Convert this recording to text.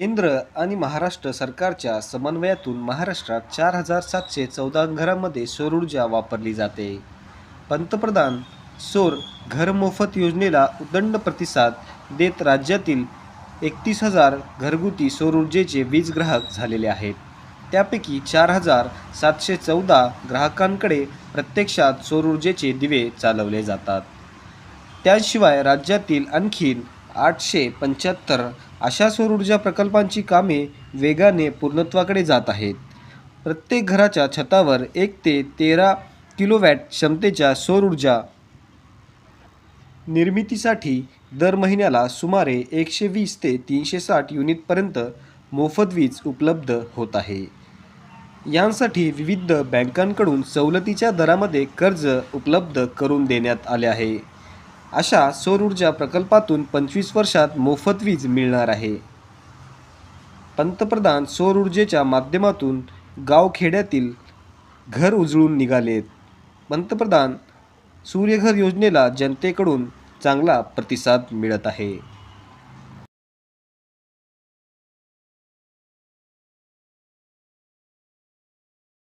केंद्र आणि महाराष्ट्र सरकारच्या समन्वयातून महाराष्ट्रात चार हजार सातशे चौदा घरांमध्ये सौरऊर्जा वापरली जाते. पंतप्रधान सौर घर मोफत योजनेला उदंड प्रतिसाद देत राज्यातील एकतीस हजार घरगुती सौरऊर्जेचे वीज ग्राहक झालेले आहेत. त्यापैकी चार हजार सातशे चौदा ग्राहकांकडे प्रत्यक्षात सौरऊर्जेचे दिवे चालवले जातात. त्याशिवाय राज्यातील आणखीन आठशे पंच्याहत्तर अशा सौरऊर्जा प्रकल्पांची कामे वेगाने पूर्णत्वाकडे जात आहेत. प्रत्येक घराच्या छतावर एक ते तेरा किलोवॅट क्षमतेच्या सौरऊर्जा निर्मितीसाठी दर महिन्याला सुमारे एकशे वीस ते तीनशे साठ युनिटपर्यंत मोफत वीज उपलब्ध होत आहे. यांसाठी विविध बँकांकडून सवलतीच्या दरामध्ये कर्ज उपलब्ध करून देण्यात आले आहे. अशा सौर ऊर्जा प्रकल्पातून पंचवीस वर्षात मोफत वीज मिळणार आहे. पंतप्रधान सौर ऊर्जेच्या माध्यमातून गावखेड्यातील घर उजळून निघालेत. पंतप्रधान सूर्यघर योजनेला जनतेकडून चांगला प्रतिसाद मिळत आहे.